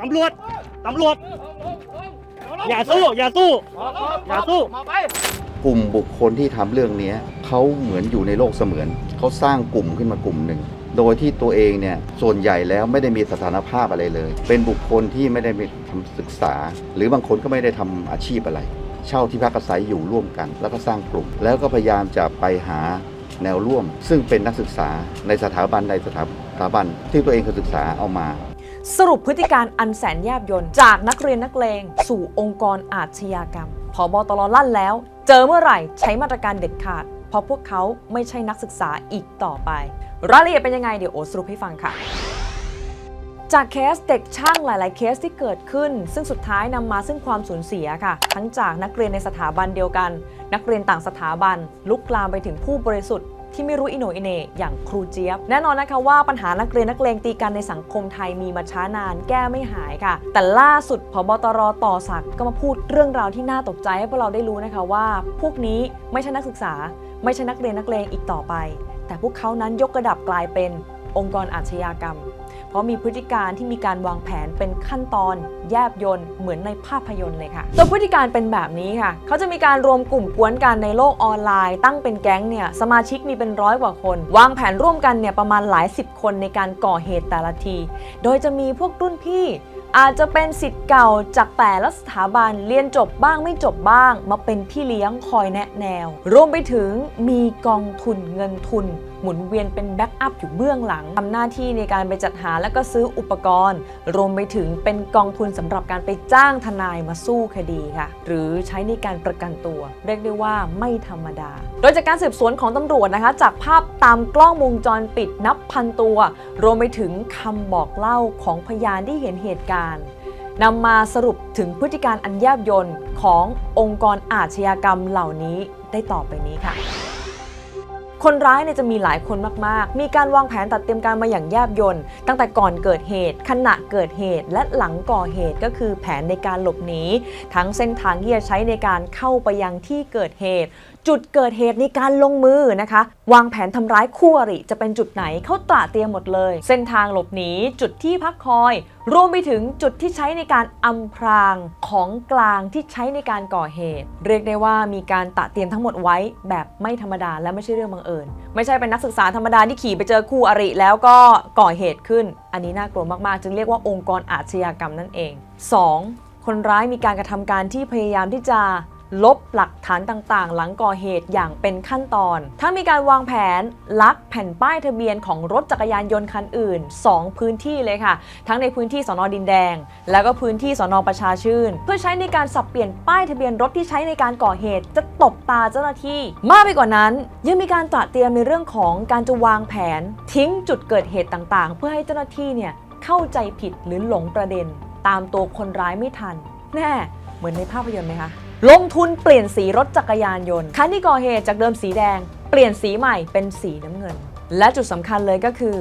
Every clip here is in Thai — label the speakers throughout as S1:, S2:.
S1: ตำรวจ ตำรวจ อย่าสู้ อย่าสู้ อย่าสู้
S2: กลุ่มบุคคลที่ทำเรื่องเนี้ยเขาเหมือนอยู่ในโลกเสมือน เขาสร้างกลุ่มขึ้นมากลุ่มหนึ่ง โดยที่ตัวเองเนี่ยส่วนใหญ่แล้วไม่ได้มีสถานภาพอะไรเลย เป็นบุคคลที่ไม่ได้มีทำศึกษา หรือบางคนก็ไม่ได้ทำอาชีพอะไร เช่าที่พักอาศัยอยู่ร่วมกัน แล้วก็สร้างกลุ่ม แล้วก็พยายามจะไปหา แนวร่วม ซึ่งเป็นนักศึกษาในสถาบันใดสถาสถาบัน ที่ตัวเองเคยศึกษาเอามา
S3: สรุปพฤติการอันแสนแยบยนต์จากนักเรียนนักเลงสู่องค์กรอาชญากรรมพอบอตรลั่นแล้ว เจอเมื่อไหร่ใช้มาตรการเด็ดขาด เพราะพวกเขาไม่ใช่นักศึกษาอีกต่อไป รายละเอียดเป็นยังไงเดี๋ยวโอสรุปให้ฟังค่ะ จากเคสเด็กช่างหลาย ๆ เคสที่เกิดขึ้น ซึ่งสุดท้ายนำมาซึ่งความสูญเสียค่ะ ทั้งจากนักเรียนในสถาบันเดียวกัน นักเรียนต่างสถาบัน ลุกลามไปถึงผู้บริสุทธิ์ที่ไม่รู้อิโนอิเนอย่างครูเจี๊ยบ แน่นอนนะคะว่าปัญหานักเรียนนักเลงตีกันในสังคมไทยมีมาช้านานแก้ไม่หายค่ะ แต่ล่าสุดพบตรต่อศักก็มาพูดเรื่องราวที่น่าตกใจให้พวกเราได้รู้นะคะว่า พวกนี้ไม่ใช่นักศึกษา ไม่ใช่นักเรียนนักเลงอีกต่อไป แต่พวกเขานั้นยกระดับกลายเป็นองค์กรอาชญากรรม เพราะมีพฤติการที่มีการวางแผนเป็นขั้นตอน แยบยนต์เหมือนในภาพยนตร์เลยค่ะตัวพฤติการเป็นแบบนี้ค่ะ เขาจะมีการรวมกลุ่มกวนกันในโลกออนไลน์ ตั้งเป็นแก๊งเนี่ยสมาชิกมีเป็นร้อยกว่าคน วางแผนร่วมกันเนี่ยประมาณหลายสิบคนในการก่อเหตุแต่ละที โดยจะมีพวกรุ่นพี่อาจจะเป็นสิทธิ์เก่าจากแต่ละสถาบันเรียนจบบ้างไม่จบบ้าง มาเป็นพี่เลี้ยงคอยแนะแนว รวมไปถึงมีกองทุนเงินทุน หมุนเวียนเป็นแบ็กอัพอยู่เบื้องหลังทำหน้าที่ในการไปจัดหาและก็ซื้ออุปกรณ์ รวมไปถึงเป็นกองทุนสำหรับการไปจ้างทนายมาสู้คดีค่ะ หรือใช้ในการประกันตัว เรียกได้ว่าไม่ธรรมดา โดยจากการสืบสวนของตำรวจนะคะ จากภาพตามกล้องวงจรปิดนับพันตัว รวมไปถึงคำบอกเล่าของพยานที่เห็นเหตุการณ์นำมาสรุปถึงพฤติการอันแยบยนต์ขององค์กรอาชญากรรมเหล่านี้ได้ต่อไปนี้ค่ะ คนร้ายเนี่ยจะมีหลายคนมากๆ มีการวางแผนตัดเตรียมการมาอย่างแยบยลตั้งแต่ก่อนเกิดเหตุ ขณะเกิดเหตุ และหลังก่อเหตุก็คือแผนในการหลบหนีทั้งเส้นทางที่จะใช้ในการเข้าไปยังที่เกิดเหตุ จุดเกิดเหตุในการลงมือนะคะ วางแผนทำร้ายคู่อริจะเป็นจุดไหนเขาตระเตรียมหมดเลย เส้นทางหลบหนีจุดที่พักคอย รวมไปถึงจุดที่ใช้ในการอำพรางของกลางที่ใช้ในการก่อเหตุ เรียกได้ว่ามีการตระเตรียมทั้งหมดไว้แบบไม่ธรรมดาและไม่ใช่เรื่องบังเอิญ ไม่ใช่เป็นนักศึกษาธรรมดาที่ขี่ไปเจอคู่อริแล้วก็ก่อเหตุขึ้น อันนี้น่ากลัวมากๆ จึงเรียกว่าองค์กรอาชญากรรมนั่นเอง 2. คนร้ายมีการกระทำการที่พยายามที่จะ ลบหลักฐานต่างๆ หลังก่อเหตุอย่างเป็นขั้นตอน ทั้งมีการวางแผนลักแผ่นป้ายทะเบียนของรถจักรยานยนต์คันอื่น 2 พื้นที่เลยค่ะ ทั้งในพื้นที่สอนอดินแดง แล้วก็พื้นที่สอนอประชาชื่น เพื่อใช้ในการสับเปลี่ยนป้ายทะเบียนรถที่ใช้ในการก่อเหตุจะตบตาเจ้าหน้าที่ มากไปกว่านั้น ยังมีการตระเตรียมในเรื่องของการจะวางแผน ทิ้งจุดเกิดเหตุต่างๆ เพื่อให้เจ้าหน้าที่เนี่ยเข้าใจผิดหรือหลงประเด็น ตามตัวคนร้ายไม่ทัน แน่ เหมือนในภาพยนตร์ไหมคะ ลงทุนเปลี่ยนสีรถจักรยานยนต์ คันที่ก่อเหตุจากเดิมสีแดง เปลี่ยนสีใหม่เป็นสีน้ำเงิน และจุดสำคัญเลยก็คือ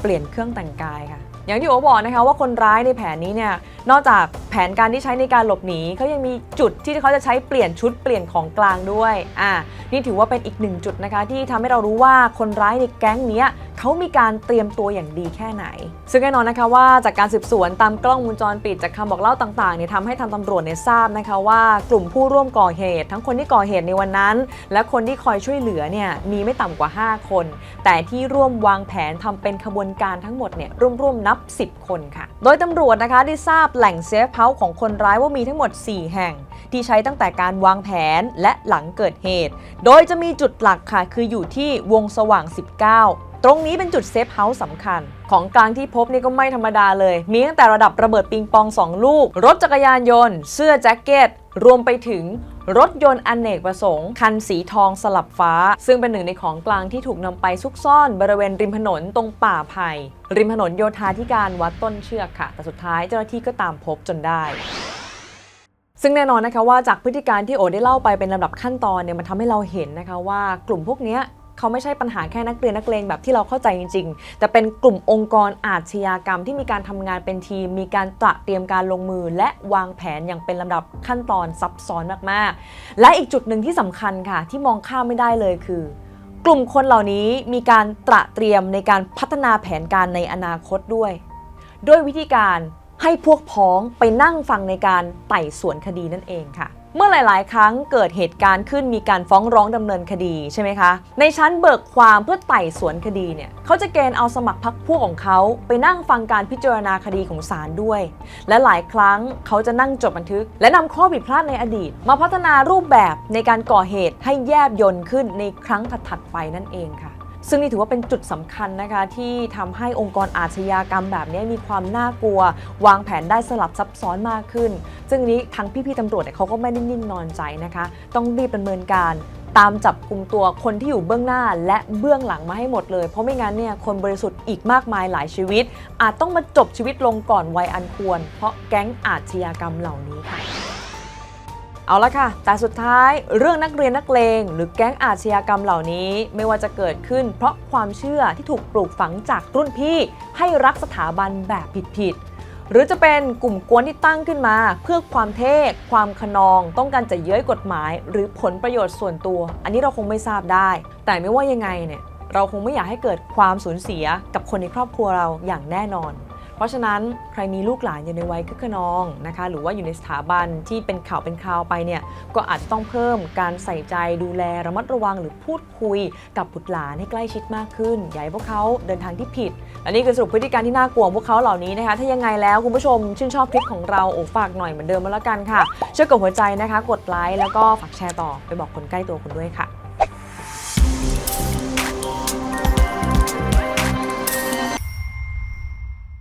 S3: เปลี่ยนเครื่องแต่งกายค่ะ อย่างที่โอบอกนะคะว่าคนร้ายในแผนนี้เนี่ยนอกจากแผนการที่ใช้ในการหลบหนีเขายังมีจุดที่เขาจะใช้เปลี่ยนชุดเปลี่ยนของกลางด้วยอ่านี่ถือว่าเป็นอีกหนึ่งจุดนะคะ ที่ทำให้เรารู้ว่าคนร้ายในแก๊งนี้เขามีการเตรียมตัวอย่างดีแค่ไหน ซึ่งแน่นอนนะคะว่าจากการสืบสวนตามกล้องวงจรปิดจากคำบอกเล่าต่างๆเนี่ยทำให้ทางตำรวจเนี่ยทราบนะคะว่ากลุ่มผู้ร่วมก่อเหตุ ทั้งคนที่ก่อเหตุในวันนั้น และคนที่คอยช่วยเหลือเนี่ยมีไม่ต่ำกว่า 5 คน แต่ที่ร่วมวางแผนทำเป็นขบวนการทั้งหมดเนี่ยร่วมๆนับับ 10 คนค่ะ โดยตำรวจนะคะได้ทราบแหล่งเซฟเฮาส์ของคนร้ายว่ามีทั้งหมด 4 แห่ง ที่ใช้ตั้งแต่การวางแผนและหลังเกิดเหตุ โดยจะมีจุดหลักค่ะ คืออยู่ที่วงสว่าง 19ตรงนี้เป็นจุดเซฟเฮาส์สำคัญ ของกลางที่พบนี่ก็ไม่ธรรมดาเลย มีตั้งแต่ระดับระเบิดปิงปอง 2 ลูก รถจักรยานยนต์ เสื้อแจ็คเก็ต รวมไปถึง รถยนต์อนเนกประสงค์ คันสีทองสลับฟ้า ซึ่งเป็นหนึ่งในของกลางที่ถูกนำไปซุกซ่อนบริเวณริมถนนตรงป่าไผ่ริมถนนโยธาธิการวัดต้นเชือกค่ะ แต่สุดท้ายเจ้าหน้าที่ก็ตามพบจนได้ซึ่งแน่นอนนะคะว่าจากพฤติการที่โอได้เล่าไปเป็นลำดับขั้นตอนเนี่ยมันทำให้เราเห็นนะคะว่ากลุ่มพวกเนี้ย เขาไม่ใช่ปัญหาแค่นักเรียนนักเลงแบบที่เราเข้าใจจริง ๆ แต่เป็นกลุ่มองค์กรอาชญากรรมที่มีการทำงานเป็นทีม มีการตระเตรียมการลงมือ และวางแผนอย่างเป็นลำดับขั้นตอนซับซ้อนมากๆ และอีกจุดหนึ่งที่สำคัญค่ะ ที่มองข้ามไม่ได้เลยคือกลุ่มคนเหล่านี้มีการตระเตรียมในการพัฒนาแผนการในอนาคตด้วย ด้วยวิธีการให้พวกพ้องไปนั่งฟังในการไต่สวนคดีนั่นเองค่ะ เมื่อหลาย ๆ ครั้งเกิดเหตุการณ์ขึ้นมีการฟ้องร้องดำเนินคดีใช่ไหมคะ ในชั้นเบิกความเพื่อไต่สวนคดีเนี่ยเขาจะเกณฑ์เอาสมัครพรรคพวกของเขาไปนั่งฟังการพิจารณาคดีของศาลด้วย และหลายครั้งเขาจะนั่งจดบันทึก และนำข้อผิดพลาดในอดีต มาพัฒนารูปแบบในการก่อเหตุให้แยบยนต์ขึ้นในครั้งถัด ๆ ไปนั่นเองค่ะ ซึ่งนี่ถือว่าเป็นจุดสำคัญนะคะที่ทำให้องค์กรอาชญากรรมแบบนี้มีความน่ากลัว วางแผนได้สลับซับซ้อนมากขึ้น ซึ่งนี้ทางพี่ๆตำรวจเนี่ยเขาก็ไม่ได้นิ่งนอนใจนะคะ ต้องรีบดำเนินการตามจับกลุ่มตัวคนที่อยู่เบื้องหน้าและเบื้องหลังมาให้หมดเลย เพราะไม่งั้นเนี่ยคนบริสุทธิ์อีกมากมายหลายชีวิต อาจต้องมาจบชีวิตลงก่อนวัยอันควร เพราะแก๊งอาชญากรรมเหล่านี้ค่ะ เอาละค่ะ แต่สุดท้ายเรื่องนักเรียนนักเลง หรือแก๊งอาชญากรรมเหล่านี้ ไม่ว่าจะเกิดขึ้น เพราะความเชื่อที่ถูกปลูกฝังจากรุ่นพี่ ให้รักสถาบันแบบผิดๆหรือจะเป็นกลุ่มกวนที่ตั้งขึ้นมา เพื่อความเท่ความขนอง ต้องการจะเย้ยกฎหมาย หรือผลประโยชน์ส่วนตัว อันนี้เราคงไม่ทราบได้ แต่ไม่ว่ายังไงเนี่ยเราคงไม่อยากให้เกิดความสูญเสียกับคนในครอบครัวเราอย่างแน่นอน เพราะฉะนั้นใครมีลูกหลานอยู่ในวัยคึกขนองนะคะหรือว่าอยู่ในสถาบันที่เป็นข่าวเป็นคราวไปเนี่ยก็อาจจะต้องเพิ่มการใส่ใจดูแลระมัดระวังหรือพูดคุยกับบุตรหลานให้ใกล้ชิดมากขึ้นอย่าให้พวกเขาเดินทางที่ผิดและนี่คือสรุปพฤติการที่น่ากลัวของพวกเขาเหล่านี้นะคะถ้ายังไงแล้วคุณผู้ชมชื่นชอบคลิปของเราโอ้ฝากหน่อยเหมือนเดิมมาแล้วกันค่ะช่วยกดหัวใจนะคะ กดไลค์แล้วก็ฝากแชร์ต่อไปบอกคนใกล้ตัวคุณด้วยค่ะ